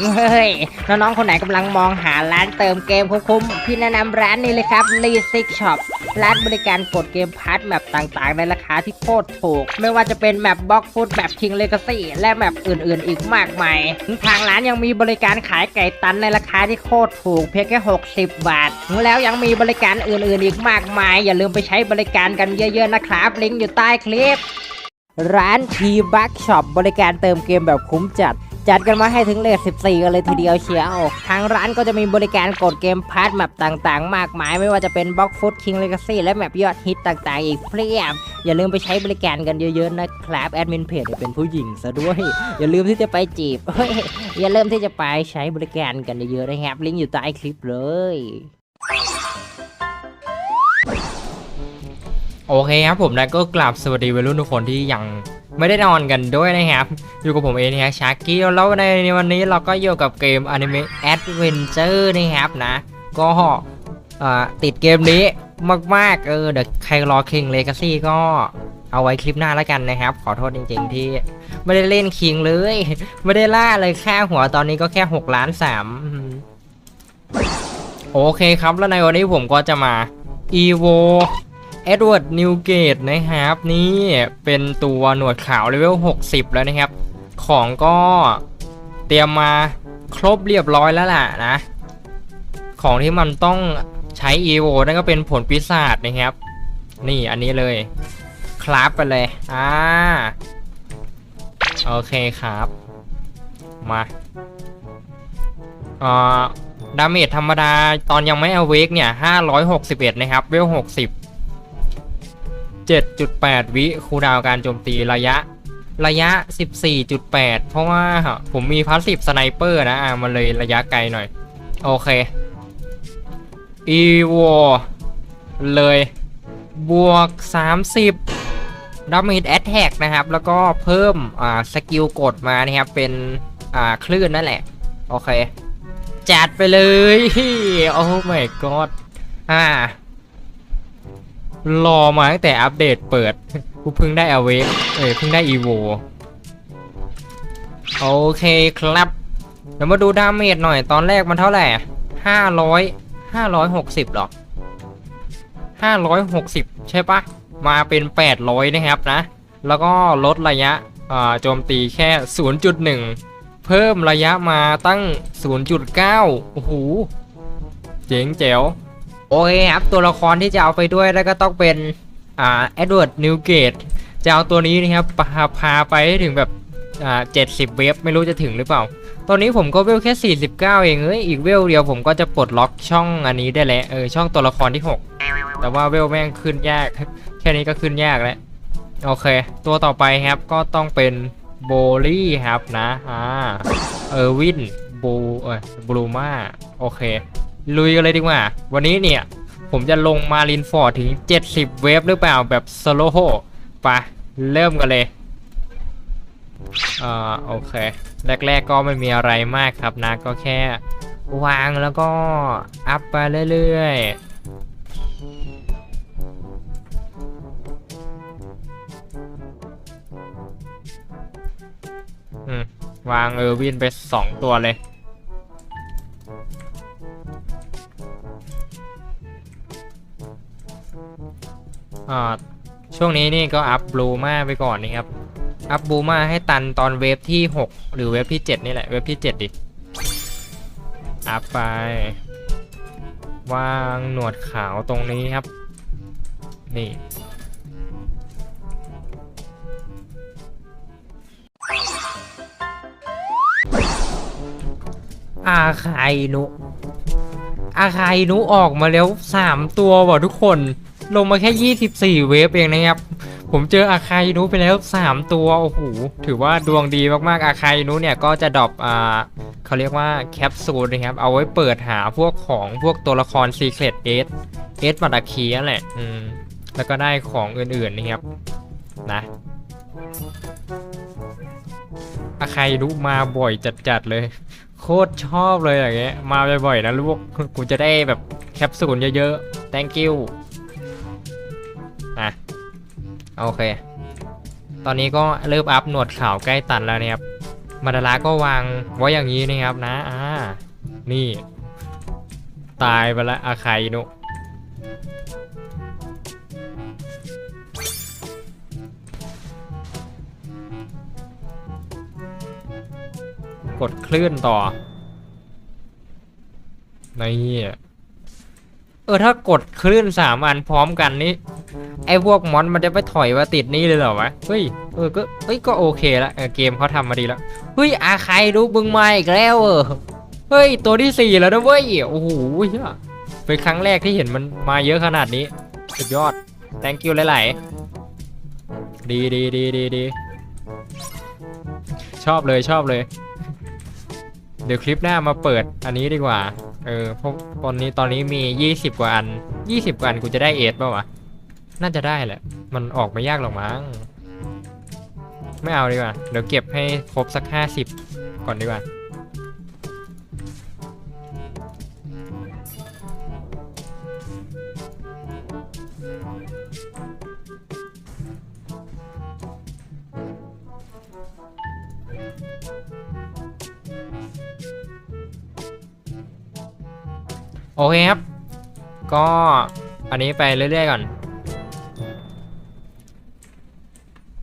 เฮ้ย น้องๆ คนไหนกำลังมองหาร้านเติมเกมคุ้มๆ พี่แนะนำร้านนี้เลยครับ l e s i k Shop ร้านบริการกดเกมพาร์ทแมปต่างๆ ในราคาที่โคตรถูก ไม่ว่าจะเป็นแมปบล็อกฟุตแมป King Legacy และแมปอื่นๆ อีกมากมาย ทางร้านยังมีบริการขายไก่ตันในราคาที่โคตรถูก เพียงแค่ 60 บาท แล้วยังมีบริการอื่นๆ อีกมากมาย อย่าลืมไปใช้บริการกันเยอะๆ นะครับ ลิงก์อยู่ใต้คลิป ร้าน T Buck Shop บริการเติมเกมแบบคุ้มจัด จัดกันมาให้ถึงเลท14 กันเลยทีเดียวเชียว ทางร้านก็จะมีบริการกดเกมพาร์ทแมปต่างๆ มากมาย ไม่ว่าจะเป็นบล็อกฟุตคิงเลกาซี่และแมปยอดฮิตต่างๆ อีกเพียบ อย่าลืมไปใช้บริการกันเยอะๆนะครับ แอดมินเพจเป็นผู้หญิงซะด้วย อย่าลืมที่จะไปจีบเฮ้ยอย่าลืมที่จะไปใช้บริการกันเยอะๆนะครับ ลิงก์อยู่ใต้คลิปเลย โอเคครับผมนะก็กลับสวัสดีวัยรุ่นทุกคนที่ยังไม่ได้นอนกันด้วยนะครับอยู่กับผมเองนะครับชาร์กี้แล้วในวันนี้เราก็อยู่กับเกม Anime Adventure นะครับนะ ก็ติดเกมนี้มากๆเออเดี๋ยวใครรอ King Legacy ก็เอาไว้คลิปหน้าแล้วกันนะครับ ขอโทษจริง ๆ ที่ไม่ได้เล่น King เลย ไม่ได้ล่าเลยค่าหัวตอนนี้ก็แค่6ล้าน3อืมโอเคครับแล้วในวันนี้ผมก็จะมา EVO เอ็ดเวิร์ดนิวเกตนะครับนี่เป็นตัวหนวดขาวเลเวล 60 แล้วนะครับ ของก็เตรียมมาครบเรียบร้อยแล้วล่ะนะ ของที่มันต้องใช้ EVO นั่นก็เป็นผลปีศาจนะครับ นี่อันนี้เลย คราฟไปเลย อ่า โอเคครับ มาอ่าดาเมจธรรมดาตอนยังไม่เอาเวกเนี่ย 561 นะครับ เวล 60 7.8 วิคูดาวการโจมตีระยะ ระยะ 14.8 เพราะว่าผมมีพาสซีฟสไนเปอร์นะอะมันเลยระยะไกลหน่อย โอเคอีวเลยบวก 30ดาเมจแอตแทกนะครับ แล้วก็เพิ่มอ่าสกิลกดมานะครับ เป็นอ่าคลื่นนั่นแหละ โอเค จัดไปเลย โอ้ my god อ่า รอมาตั้งแต่อัปเดตเปิด กูเพิ่งได้อเวกเอ้ยเพิ่งได้อีโวโอเคครับ เดี๋ยวมาดูดาเมจหน่อยตอนแรกมันเท่าไหร่ห้าร้อยห้าร้อยหกสิบหรอห้าร้อยหกสิบใช่ปะมาเป็นแปดร้อยนะครับนะ แล้วก็ลดระยะโจมตีแค่0.1เพิ่มระยะมาตั้ง 0.9 โอ้โห เจ๋งแจ๋ว โอเคครับตัวละครที่จะเอาไปด้วยแล้วก็ต้องเป็นอ่าเอ็ดเวิร์ดนิวเกตจะเอาตัวนี้นะครับพาพาไปถึงแบบอ่าเจ็ดสิบเวฟไม่รู้จะถึงหรือเปล่า ตอนนี้ผมก็เวลแค่ 49 เองเอ้ยอีกเวลเดียวผมก็จะปลดล็อกช่องอันนี้ได้แล้วเออช่องตัวละครที่ 6 แต่ว่าเวลแม่งขึ้นยาก แค่นี้ก็ขึ้นยากแล้วโอเค ตัวต่อไปครับก็ต้องเป็นโบลี่ครับนะอ่าเออร์วินบูเออบลูมาโอเค ลุยกันเลยดีกว่า วันนี้เนี่ย ผมจะลงมารินฟอร์ดถึง 70 เวฟหรือเปล่าแบบสโลโฮไปะเริ่มกันเลยอ่าโอเค แรก ๆ ก็ไม่มีอะไรมากครับนะ ก็แค่วางแล้วก็อัพไปเรื่อยๆวางเออวินไป 2 ตัวเลย ช่วงนี้นี่ก็อัพบลูมาไปก่อนนะครับ อัพบลูมาให้ตันตอนเวฟที่ 6 หรือเวฟที่ 7 นี่แหละ เวฟที่ 7 ดิ อัพไป วางหนวดขาวตรงนี้ครับ นี่อาคายนุ อาคายนุออกมาแล้ว3ตัวว่ะทุกคน ลงมาแค่ 24 เวฟเองนะครับ ผมเจออาคายนุไปแล้ว 3 ตัว โอ้โห ถือว่าดวงดีมากๆ อาคายนุเนี่ยก็จะดรอปอ่าเขาเรียกว่าแคปซูลนะครับ เอาไว้เปิดหาพวกของพวกตัวละคร Secret เอสเอสมาตาคีนั่นแหละ อืม แล้วก็ได้ของอื่นๆนะครับ นะ อาคายนุมาบ่อยจัดๆเลย โคตรชอบเลยอย่างเงี้ย มาบ่อยๆนะลูก กูจะได้แบบแคปซูลเยอะๆ thank you อะโอเค ตอนนี้ก็เริ่มอัพหนวดขาวใกล้ตันแล้วนะครับมาดาราก็วางไว้อย่างนี้นะครับนะอ่านี่ ตายไปแล้วอาไคโนะกดคลื่นต่อนี่เออถ้ากดคลื่นสามอันพร้อมกันนี่ ไอ้พวกมอนมันจะไปถอยมาติดนี่เลยเหรอวะ เฮ้ย เออ ก็ เฮ้ย ก็โอเคละเออเกมเขาทำมาดีแล้ว เฮ้ย อาใครดูมึงมาอีกแล้วเออ เฮ้ย ตัวที่สี่แล้วนะเว้ย โอ้โหเหี้ยเป็นครั้งแรกที่เห็นมันมาเยอะขนาดนี้ สุดยอด thank you หลายๆ ดีดีดีดีดี ชอบเลยชอบเลย เดี๋ยวคลิปหน้ามาเปิดอันนี้ดีกว่า เออ เพราะตอนนี้ตอนนี้มี 20 กว่าอัน 20 กว่าอันกูจะได้เอสป่าวะ น่าจะได้แหละ มันออกไม่ยากหรอกมั้ง ไม่เอาดีกว่า เดี๋ยวเก็บให้ครบสัก50ก่อนดีกว่า โอเคครับ ก็อันนี้ไปเรื่อยๆก่อน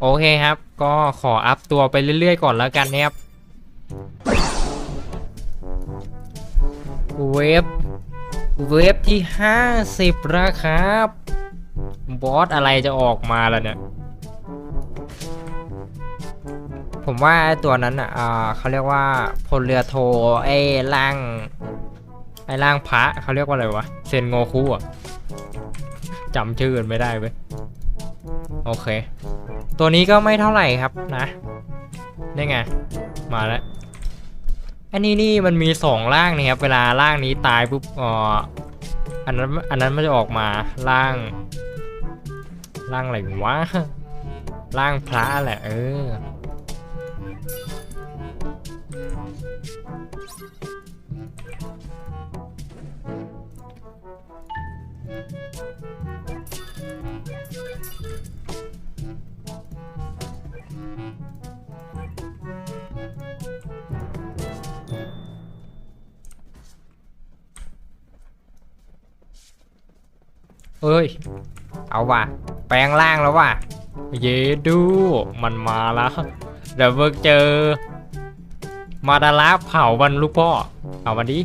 โอเคครับ ก็ขออัพตัวไปเรื่อยๆก่อนแล้วกันนะครับเว็บเว็บที่ 50แล้วครับ บอสอะไรจะออกมาแล้วเนี่ย ผมว่าตัวนั้นอะเขาเรียกว่าพลเรือโทไอ้ล่างไอ้ร่างพระเขาเรียกว่าอะไรวะเซนโงคุอะจำชื่อไม่ได้เว้ยโอเค ตัวนี้ก็ไม่เท่าไหร่ครับนะนี่ไง มาแล้ว อันนี้นี่มันมีสองร่างนี่ครับ เวลาร่างนี้ตายปุ๊บอ๋ออันนั้นอันนั้นมันจะออกมาร่าง ร่างอะไรวะร่างพระแหละเออ เอ้ย เอาว่ะ แปลงร่างแล้วว่ะ เยดู มันมาแล้วเดี๋ยวเบิกเจอ มาดาราเผาวันลูกพ่อ เอาวันดี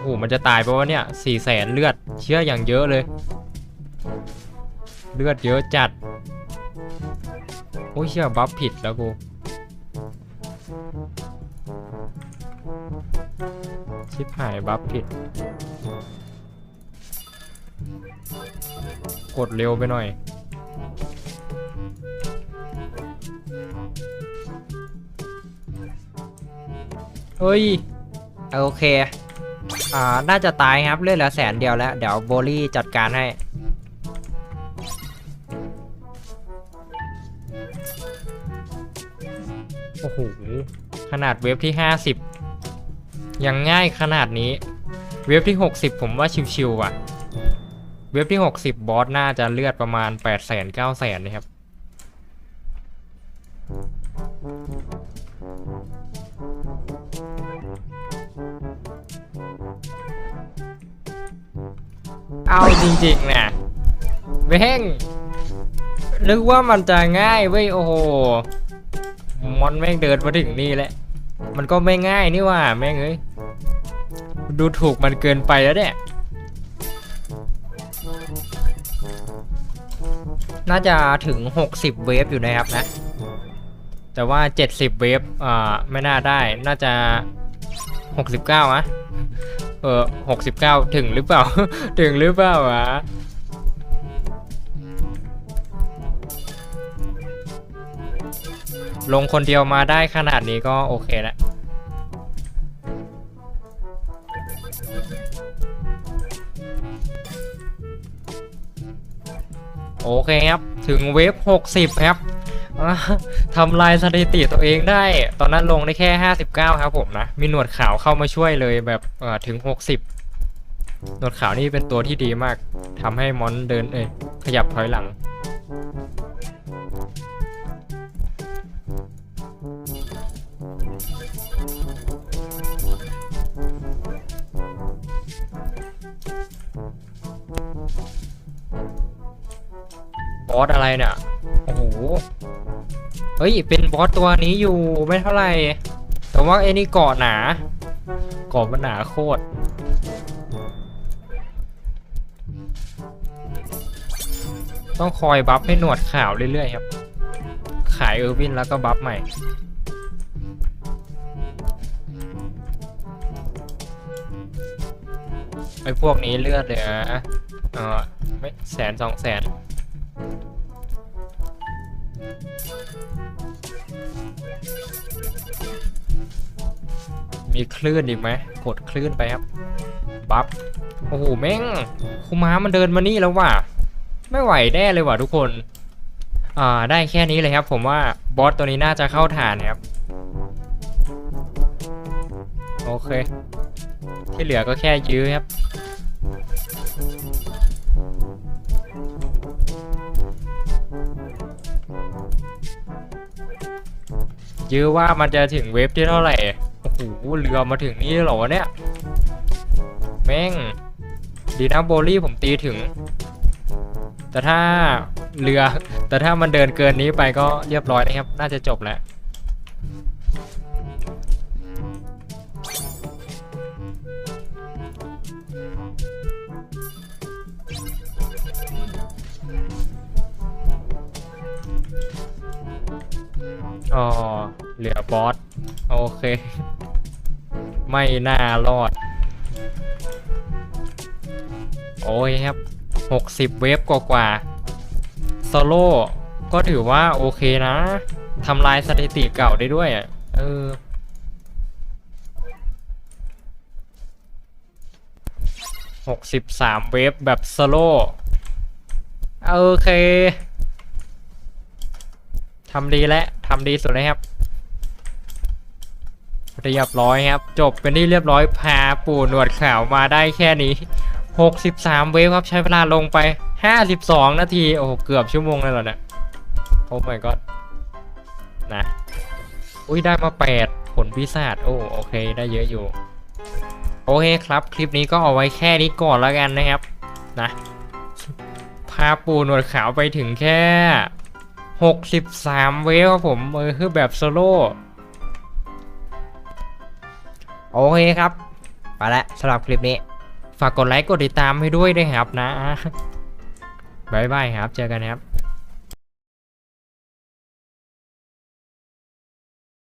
โอ้หมันจะตายไปวะเนี่ยสี่แสนเลือด เชื่ออย่างเยอะเลย เลือดเยอะจัด โอ้ยเชื่อบัฟผิดแล้วกูชิบหายบัฟผิด กดเร็วไปหน่อย เฮ้ย โอเค อ่า น่าจะตายครับเลือดเหลือแสนเดียวแล้ว เดี๋ยวโบลี่จัดการให้ โอ้โห ขนาดเวฟที่ 50 ยังง่ายขนาดนี้ เวฟที่ 60 ผมว่าชิวๆว่ะ เวฟที่ 60 บอสน่าจะเลือดประมาณ 8 0 0 0 0 9 0 0 0นะครับ เอาจริงๆนะเว้งนึกว่ามันจะง่ายเว้ยโอ้โห มอนแม่งเดินมาถึงนี่แหละ มันก็ไม่ง่ายนี่ว่าแม่งเอ้ย ดูถูกมันเกินไปแล้วเนี่ยน่าจะถึง 60 เวฟอยู่นะครับนะ แต่ว่า 70 เวฟอ่าไม่น่าได้ น่าจะ 69อะเออ69 ถึงหรือเปล่า ถึงหรือเปล่าวะลงคนเดียวมาได้ขนาดนี้ก็โอเคแล้ว โอเคครับ ถึงเวฟ60 ครับทำลายสถิติตัวเองได้ ตอนนั้นลงได้แค่ 59 ครับผมนะ มีหนวดขาวเข้ามาช่วยเลยแบบถึง 60 หนวดขาวนี่เป็นตัวที่ดีมากทำให้มอนเดินเอ้ยขยับถอยหลัง อสอะไรเนี่ยโอ้โหเฮ้ยเป็นบอสตัวนี้อยู่ไม่เท่าไหร่แต่ว่าไอ้นี่เกาะหนาเกาะมันหนาโคตรต้องคอยบัฟให้หนวดขาวเรื่อยๆครับ ขายเออร์วินแล้วก็บัฟใหม่ ไอ้พวกนี้เลือดเหลือเออไม่แสนสองแสน มีคลื่นอีกไหมกดคลื่นไปครับบัฟโอ้โหแม่งคูม้ามันเดินมานี่แล้วว่ะไม่ไหวแน่เลยว่ะทุกคนอ่าได้แค่นี้เลยครับ ผมว่าบอสตัวนี้น่าจะเข้าฐานครับโอเค ที่เหลือก็แค่ยื้อครับยื้อว่ามันจะถึงเวฟที่เท่าไหร่ โอ้โหเรือมาถึงนี่เหรอเนี่ย แม่ง ดีนะโบลี่ผมตีถึง แต่ถ้าเรือ แต่ถ้ามันเดินเกินนี้ไปก็เรียบร้อยนะครับ น่าจะจบแล้วอ๋อเหลือบอส โอเค ไม่น่ารอด โอ้ยครับ 60 เวฟกว่าๆโซโล่ก็ถือว่าโอเคนะทำลายสถิติเก่าได้ด้วยอะ เออ63เวฟแบบโซโล่โอเค ทำดีแล้วทำดีสุดเลยครับ เรียบร้อยครับ จบเป็นที่เรียบร้อยพาปู่หนวดขาวมาได้แค่นี้ 63 เวฟครับใช้เวลาลงไป 52 นาที โอ้โหเกือบชั่วโมงเลยเหรอเนี่ยโอ้ my god นะ อุ้ยได้มา 8 ผลพิศาจโอ้โอเค ได้เยอะอยู่ โอเคครับ คลิปนี้ก็เอาไว้แค่นี้ก่อนแล้วกันนะครับนะพาปูหนวดขาวไปถึงแค่ 63 เวฟครับผมเออคือแบบโซโล่ โอเคครับไปละสำหรับคลิปนี้ ฝากกดไลค์กดติดตามให้ด้วยนะครับนะบายบายครับ เจอกันครับ